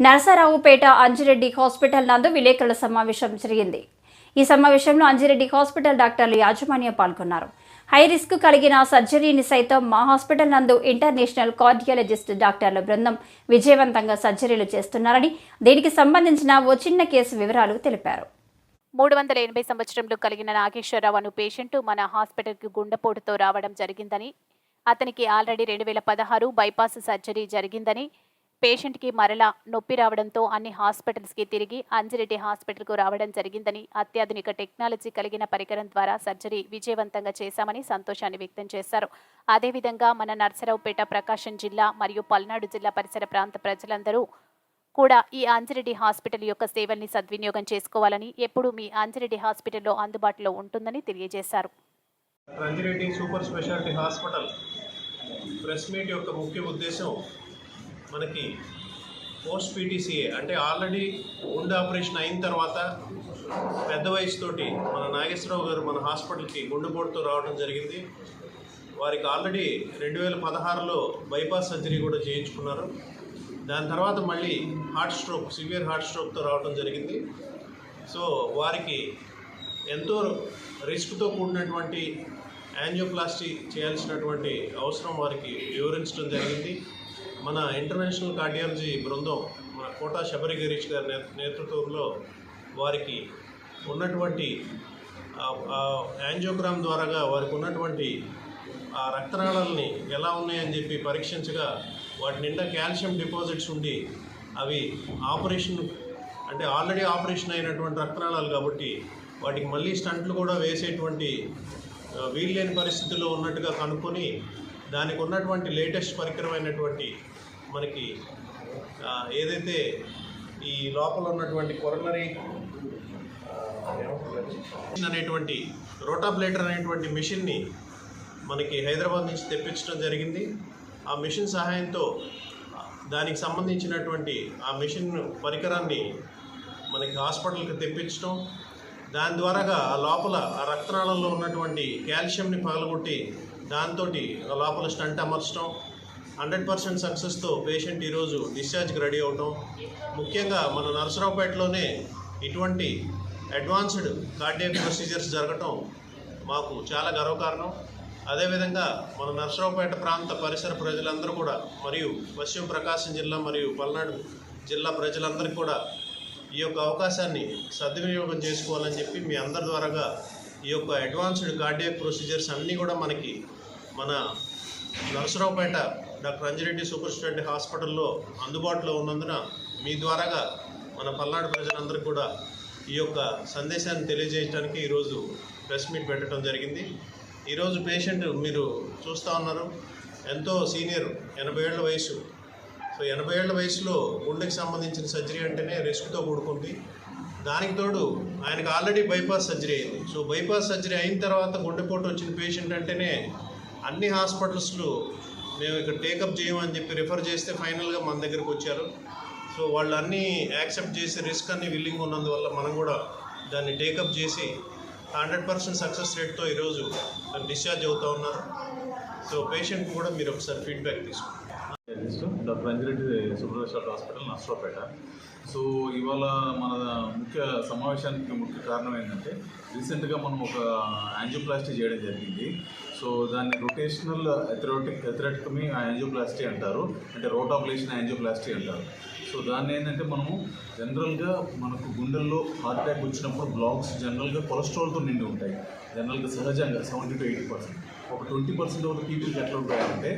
Narasaraopet Anji Reddy hospital నందు విలేకరుల సమావేశం జరిగింది. ఈ సమావేశంలో అంజిరెడ్డి హాస్పిటల్ డాక్టర్లు యాజమాన్యం పాల్గొన్నారు. హై రిస్క్ కలిగిన సర్జరీని సైతం మా హాస్పిటల్ నందు ఇంటర్నేషనల్ కార్డియాలజిస్ట్ డాక్టర్ల బృందం విజయవంతంగా సర్జరీలు చేస్తున్నారని దీనికి సంబంధించిన ఓ చిన్న కేసు వివరాలు తెలిపారు. మూడు వందల ఎనభై సంవత్సరంలో కలిగిన నాగేశ్వరరావు అను పేషెంట్ మన హాస్పిటల్కి గుండెపోటుతో రావడం జరిగిందని అతనికి ఆల్రెడీ రెండు వేల పదహారు బైపాస్ సర్జరీ జరిగిందని పేషెంట్కి మరలా నొప్పి రావడంతో అన్ని హాస్పిటల్స్కి తిరిగి అంజిరెడ్డి హాస్పిటల్కు రావడం జరిగిందని అత్యాధునిక టెక్నాలజీ కలిగిన పరికరం ద్వారా సర్జరీ విజయవంతంగా చేశామని సంతోషాన్ని వ్యక్తం చేశారు. అదేవిధంగా మన నర్సరావుపేట ప్రకాశం జిల్లా మరియు పల్నాడు జిల్లా పరిసర ప్రాంత ప్రజలందరూ కూడా ఈ అంజిరెడ్డి హాస్పిటల్ యొక్క సేవల్ని సద్వినియోగం చేసుకోవాలని ఎప్పుడూ మీ అంజిరెడ్డి హాస్పిటల్లో అందుబాటులో ఉంటుందని తెలియజేశారు. Ranji Reddy super speciality hospital press meet యొక్క ముఖ్య ఉద్దేశం మనకి పోస్ట్ పీటీసీఏ అంటే ఆల్రెడీ గుండె ఆపరేషన్ అయిన తర్వాత పెద్ద వయసుతోటి మన నాగేశ్వరరావు గారు మన హాస్పిటల్కి గుండెపోటుతో రావడం జరిగింది. వారికి ఆల్రెడీ రెండు వేల పదహారులో బైపాస్ సర్జరీ కూడా చేయించుకున్నారు. దాని తర్వాత మళ్ళీ హార్ట్ స్ట్రోక్ సివియర్ హార్ట్ స్ట్రోక్తో రావడం జరిగింది. సో వారికి ఎంతో రిస్క్తో కూడినటువంటి యాంజియోప్లాస్టీ చేయాల్సినటువంటి అవసరం వారికి వివరించడం జరిగింది. మన ఇంటర్నేషనల్ కార్డియాలజీ బృందం మన కోటా శబరి గిరీష్ గారి నేతృత్వంలో వారికి ఉన్నటువంటి యాంజోగ్రామ్ యాంజియోగ్రామ్ ద్వారాగా వారికి ఉన్నటువంటి ఆ రక్తనాళాలని ఎలా ఉన్నాయని చెప్పి పరీక్షించగా వాటి నిండా కాల్షియం డిపాజిట్స్ ఉండి అవి ఆపరేషన్ అంటే ఆల్రెడీ ఆపరేషన్ అయినటువంటి రక్తనాళాలు కాబట్టి వాటికి మళ్ళీ స్టంట్లు కూడా వేసేటువంటి వీలు వీల్లేని పరిస్థితుల్లో ఉన్నట్టుగా కనుక్కొని దానికి ఉన్నటువంటి లేటెస్ట్ పరికరమైనటువంటి మనకి ఏదైతే ఈ లోపల ఉన్నటువంటి కొరనరీ అనేటువంటి రోటాబ్లేటర్ అనేటువంటి మిషన్ని మనకి హైదరాబాద్ నుంచి తెప్పించడం జరిగింది. ఆ మిషన్ సహాయంతో దానికి సంబంధించినటువంటి ఆ మిషన్ పరికరాన్ని మనకి హాస్పిటల్కి తెప్పించడం. దాని ద్వారాగా ఆ లోపల ఆ రక్తనాళంలో ఉన్నటువంటి కాల్షియంని పగలగొట్టి దాంతో లోపల స్టంట్ అమర్చడం. హండ్రెడ్ పర్సెంట్ సక్సెస్తో పేషెంట్ ఈరోజు డిశ్చార్జ్కి రెడీ అవటం ముఖ్యంగా మన నరసరావుపేటలోనే ఇటువంటి అడ్వాన్స్డ్ కార్డియాక్ ప్రొసీజర్స్ జరగటం మాకు చాలా గర్వకారణం. అదేవిధంగా మన నరసరావుపేట ప్రాంత పరిసర ప్రజలందరూ కూడా మరియు పశ్చిమ ప్రకాశం జిల్లా మరియు పల్నాడు జిల్లా ప్రజలందరికీ కూడా ఈ యొక్క అవకాశాన్ని సద్వినియోగం చేసుకోవాలని చెప్పి మీ అందరి ద్వారాగా ఈ యొక్క అడ్వాన్స్డ్ కార్డియాక్ ప్రొసీజర్స్ అన్నీ కూడా మనకి మన Narasaraopet doctor Anjireddy super speciality హాస్పిటల్లో అందుబాటులో ఉన్నందున మీ ద్వారాగా మన పల్నాడు ప్రజలందరూ కూడా ఈ యొక్క సందేశాన్ని తెలియజేయడానికి ఈరోజు ప్రెస్ మీట్ పెట్టడం జరిగింది. ఈరోజు పేషెంట్ మీరు చూస్తూ ఉన్నారు. ఎంతో సీనియర్ ఎనభై ఏళ్ళ వయసు సో ఎనభై ఏళ్ళ వయసులో గుండెకి సంబంధించిన సర్జరీ అంటేనే రిస్క్తో కూడుకుంది. దానికి తోడు ఆయనకు ఆల్రెడీ బైపాస్ సర్జరీ అయింది. సో బైపాస్ సర్జరీ అయిన తర్వాత గుండెపోటు వచ్చిన పేషెంట్ అంటేనే అన్ని హాస్పిటల్స్లో మేము ఇక్కడ టేకప్ చేయమని చెప్పి రిఫర్ చేస్తే ఫైనల్గా మన దగ్గరికి వచ్చారు. సో వాళ్ళు అన్నీ యాక్సెప్ట్ చేసి రిస్క్ అన్ని విల్లింగ్ ఉన్నందువల్ల మనం కూడా దాన్ని టేకప్ చేసి హండ్రెడ్ పర్సెంట్ సక్సెస్ రేట్తో ఈరోజు డిశ్చార్జ్ అవుతూ ఉన్నారు. సో పేషెంట్ కూడా మీరు ఒకసారి ఫీడ్బ్యాక్ తీసుకోండి. Doctor Anjireddy super speciality hospital Narasaraopet. So ఇవాళ మన ముఖ్య సమావేశానికి ముఖ్య కారణం ఏంటంటే రీసెంట్గా మనం ఒక యాంజియోప్లాస్టీ చేయడం జరిగింది. సో దాన్ని రొటేషనల్ ఎథరోటిక్ ఎథరెటకమీ యాంజియోప్లాస్టీ అంటారు. అంటే రోటాపులేషన్ యాంజియోప్లాస్టీ అంటారు. సో దాన్ని ఏంటంటే మనము జనరల్గా మనకు గుండెల్లో హార్ట్ అటాక్ వచ్చినప్పుడు బ్లాక్స్ జనరల్గా కొలెస్ట్రాల్తో నిండి ఉంటాయి. జనరల్గా సహజంగా సెవెంటీ టు ఎయిటీ పర్సెంట్ ఒక ట్వంటీ పర్సెంట్ ఆఫ్ పీపుల్కి ఎట్లా ఉంటాయంటే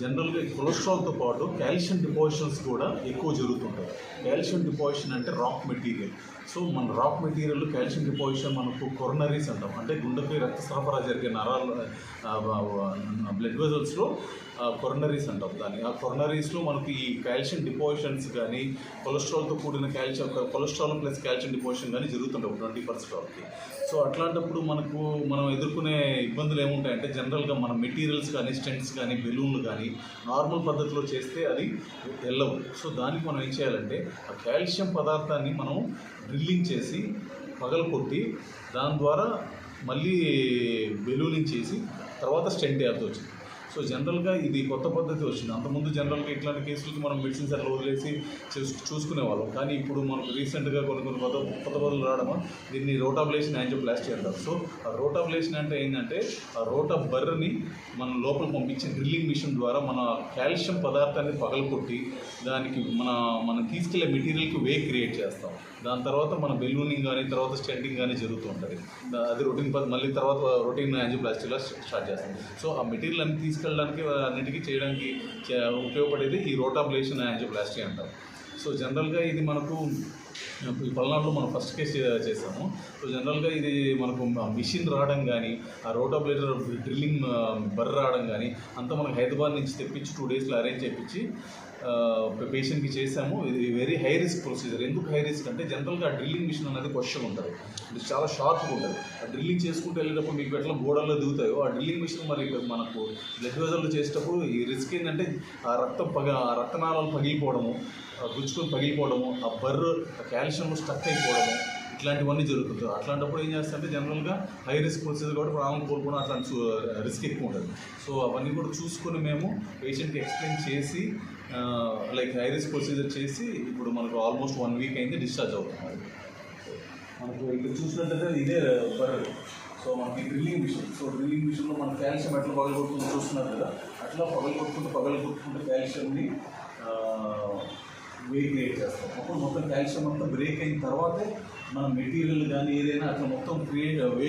జనరల్గా కొలెస్ట్రాల్తో పాటు కాల్షియం డిపాజిషన్స్ కూడా ఎక్కువ జరుగుతుంటాయి. కాల్షియం డిపాజిషన్ అంటే రాక్ మెటీరియల్. సో మన రాక్ మెటీరియల్ కాల్షియం డిపాజిషన్ మనకు కొరనరీస్ అంటాం. అంటే గుండెపై రక్త సరఫరా జరిగే నరాలు బ్లడ్ వెజల్స్లో కొరనరీస్ అంటాం దాన్ని. ఆ కొరనరీస్లో మనకి ఈ కాల్షియం డిపోజిషన్స్ కానీ కొలెస్ట్రాల్తో కూడిన calcium cholesterol plus calcium deposition కానీ జరుగుతుంటాయి ట్వంటీ పర్సెంట్ వరకు సో అట్లాంటప్పుడు మనకు మనం ఎదుర్కొనే ఇబ్బందులు ఏముంటాయంటే జనరల్గా మన మెటీరియల్స్ కానీ స్టెంట్స్ కానీ బెలూన్లు కానీ నార్మల్ పద్ధతిలో చేస్తే అది వెళ్ళవు. సో దానికి మనం ఏం చేయాలంటే ఆ కాల్షియం పదార్థాన్ని మనం డ్రిల్లింగ్ చేసి పగలకొట్టి దాని ద్వారా మళ్ళీ బెలూనింగ్ చేసి తర్వాత స్టెంట్ వేయాల్సి వచ్చింది. సో జనరల్గా ఇది కొత్త పద్ధతి వచ్చింది. అంతకుముందు జనరల్గా ఇట్లాంటి కేసులకి మనం మెడిసిన్స్ అట్లా వదిలేసి చూసుకునే చూసుకునేవాళ్ళం. కానీ ఇప్పుడు మనకు రీసెంట్గా కొన్ని కొన్ని కొత్త కొత్త పద్ధతులు రావడం దీన్ని రోటాబ్లేషన్ యాంజియోప్లాస్టీ అంటారు. సో ఆ రోటాబ్లేషన్ అంటే ఏంటంటే ఆ రోటా బర్రెని మనం లోపల పంపించే డ్రిల్లింగ్ మిషన్ ద్వారా మన కాల్షియం పదార్థాన్ని పగలకొట్టి దానికి మన మనం తీసుకెళ్ళే మెటీరియల్కి వే క్రియేట్ చేస్తాం. దాని తర్వాత మన బెలూనింగ్ కానీ తర్వాత స్టెంటింగ్ కానీ జరుగుతూ ఉంటుంది. అది రొటీన్ మళ్ళీ తర్వాత రొటీన్ యాంజియోప్లాస్టీలో స్టార్ట్ చేస్తాం. సో ఆ మెటీరియల్ అన్ని తీసుకెళ్ళడానికి అన్నిటికీ చేయడానికి ఉపయోగపడేది ఈ రోటాబ్లేషన్ యాంజియోప్లాస్టీ అంటారు. సో జనరల్గా ఇది మనకు ఈ పల్నాడులో మనం ఫస్ట్ కేసు చేసాము సో జనరల్గా ఇది మనకు మిషన్ రావడం కానీ ఆ రోటాబ్లేటర్ డ్రిల్లింగ్ బర్ర రావడం కానీ అంతా మనకు హైదరాబాద్ నుంచి తెప్పించి టూ డేస్లో అరేంజ్ చేయించి పేషెంట్కి చేసాము ఇది వెరీ హై రిస్క్ ప్రొసీజర్ ఎందుకు హై రిస్క్ అంటే జనరల్గా డ్రిల్లింగ్ మిషన్ అనేది క్వశ్చన్ ఉంటుంది. ఇది చాలా షార్ప్గా ఉంటుంది. ఆ డ్రిల్లింగ్ చేసుకుంటూ వెళ్ళేటప్పుడు మీకు ఎట్లా గోడల్లో దిగుతాయో ఆ డ్రిల్లింగ్ మిషన్ మరి మనకు బ్లడ్ వెజర్లు చేసేటప్పుడు ఈ రిస్క్ ఏంటంటే ఆ రక్తం పగ ఆ రక్తనాళాలు పగిలిపోవడము గుచ్చుకొని పగిలిపోవడము ఆ బర్రు ఆ కాల్షియం స్టక్ అయిపోవడము ఇట్లాంటివన్నీ జరుగుతుంది అట్లాంటప్పుడు ఏం చేస్తారంటే జనరల్గా హై రిస్క్ ప్రొసీజర్ కాబట్టి ప్రాణం కోల్పోవడం అట్లాంటి రిస్క్ ఎక్కువ ఉంటుంది. సో అవన్నీ కూడా చూసుకొని మేము పేషెంట్కి ఎక్స్ప్లెయిన్ చేసి లైక్ హై రిస్క్ ప్రొసీజర్ చేసి ఇప్పుడు మనకు ఆల్మోస్ట్ వన్ వీక్ అయింది డిశ్చార్జ్ అవుతుంది మనకు ఇక్కడ చూసినట్టయితే ఇదే బర్రె సో మనకి డ్రిల్లింగ్ మిషన్ సో డ్రిల్లింగ్ మిషన్లో మన కాల్షియం ఎట్లా పగలగొట్టుకుంటూ చూస్తున్నారు కదా? అట్లా పగలు కొట్టుకుంటూ పగలు కొట్టుకుంటూ కాల్షియంని వెయిట్ క్రియేట్ చేస్తాం. అప్పుడు మొత్తం కాల్షియం అంతా బ్రేక్ అయిన తర్వాతే మన మెటీరియల్ కానీ ఏదైనా అట్లా మొత్తం క్రియేట్ వే